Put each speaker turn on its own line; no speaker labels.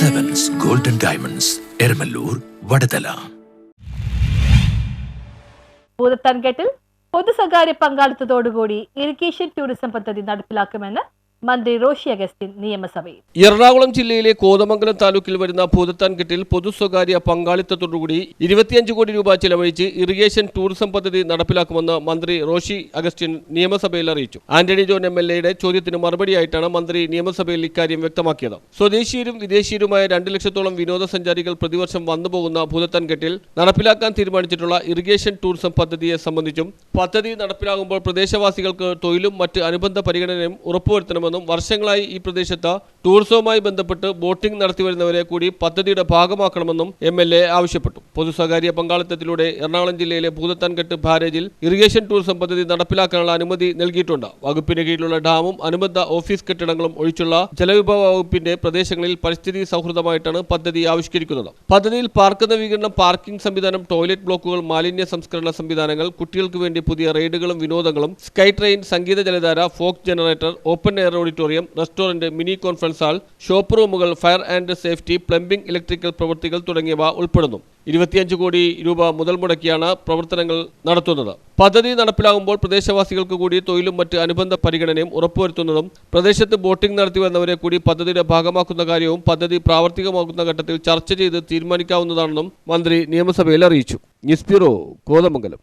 Diamonds Eramalloor Vadathala
ഭൂതത്താൻകെട്ടിൽ പൊതു സ്വകാര്യ പങ്കാളിത്തത്തോടുകൂടി irrigation tourism പദ്ധതി നടപ്പിലാക്കുമെന്ന് മന്ത്രി റോഷി അഗസ്റ്റിൻ നിയമസഭയിൽ.
എറണാകുളം ജില്ലയിലെ കോതമംഗലം താലൂക്കിൽ വരുന്ന ഭൂതത്താൻകെട്ടിൽ പൊതു സ്വകാര്യ പങ്കാളിത്തത്തോടുകൂടി ഇരുപത്തിയഞ്ച് കോടി രൂപ ചെലവഴിച്ച് ഇറിഗേഷൻ ടൂറിസം പദ്ധതി നടപ്പിലാക്കുമെന്ന് മന്ത്രി റോഷി അഗസ്റ്റിൻ നിയമസഭയിൽ അറിയിച്ചു. ആന്റണി ജോൺ എം എൽ എയുടെ ചോദ്യത്തിന് മറുപടിയായിട്ടാണ് മന്ത്രി നിയമസഭയിൽ ഇക്കാര്യം വ്യക്തമാക്കിയത്. സ്വദേശീയരും വിദേശീയരുമായ രണ്ട് ലക്ഷത്തോളം വിനോദസഞ്ചാരികൾ പ്രതിവർഷം വന്നുപോകുന്ന ഭൂതത്താൻകെട്ടിൽ നടപ്പിലാക്കാൻ തീരുമാനിച്ചിട്ടുള്ള ഇറിഗേഷൻ ടൂറിസം പദ്ധതിയെ സംബന്ധിച്ചും പദ്ധതി നടപ്പിലാകുമ്പോൾ പ്രദേശവാസികൾക്ക് തൊഴിലും മറ്റ് അനുബന്ധ പരിഗണനയും ഉറപ്പുവരുത്തണമെന്നും വർഷങ്ങളായി ഈ പ്രദേശത്ത് ടൂറിസവുമായി ബന്ധപ്പെട്ട് ബോട്ടിംഗ് നടത്തിവരുന്നവരെ കൂടി പദ്ധതിയുടെ ഭാഗമാക്കണമെന്നും എം എൽ എ ആവശ്യപ്പെട്ടു. പൊതുസ്വകാര്യ പങ്കാളിത്തത്തിലൂടെ എറണാകുളം ജില്ലയിലെ ഭൂതത്താൻകെട്ട് ബാരേജിൽ ഇറിഗേഷൻ ടൂറിസം പദ്ധതി നടപ്പിലാക്കാനുള്ള അനുമതി നൽകിയിട്ടുണ്ട്. വകുപ്പിന് കീഴിലുള്ള ഡാമും അനുബന്ധ ഓഫീസ് കെട്ടിടങ്ങളും ഒഴിച്ചുള്ള ജലവിഭവ വകുപ്പിന്റെ പ്രദേശങ്ങളിൽ പരിസ്ഥിതി സൗഹൃദമായിട്ടാണ് പദ്ധതി ആവിഷ്കരിക്കുന്നത്. പദ്ധതിയിൽ പാർക്ക് നവീകരണം പാർക്കിംഗ് സംവിധാനം ടോയ്ലറ്റ് ബ്ലോക്കുകൾ മാലിന്യ സംസ്കരണ സംവിധാനങ്ങൾ കുട്ടികൾക്ക് വേണ്ടി പുതിയ റൈഡുകളും വിനോദങ്ങളും സ്കൈ ട്രെയിൻ സംഗീത ജലധാര fog generator open air auditorium restaurant mini conference hall shop റൂമുകൾ fire and safety plumbing electrical പ്രവൃത്തികൾ തുടങ്ങിയവ ഉൾപ്പെടുന്നു. ഇരുപത്തിയഞ്ച് കോടി രൂപ മുതൽ മുടക്കിയാണ് പ്രവർത്തനങ്ങൾ നടത്തുന്നത്. പദ്ധതി നടപ്പിലാകുമ്പോൾ പ്രദേശവാസികൾക്ക് കൂടി തൊഴിലും മറ്റ് അനുബന്ധ പരിഗണനയും ഉറപ്പുവരുത്തുന്നതും പ്രദേശത്ത് ബോട്ടിംഗ് നടത്തി വന്നവരെ കൂടി പദ്ധതിയുടെ ഭാഗമാക്കുന്ന കാര്യവും പദ്ധതി പ്രാവർത്തികമാക്കുന്ന ഘട്ടത്തിൽ ചർച്ച ചെയ്ത് തീരുമാനിക്കാവുന്നതാണെന്നും മന്ത്രി നിയമസഭയിൽ അറിയിച്ചു. News bureau Kothamangalam.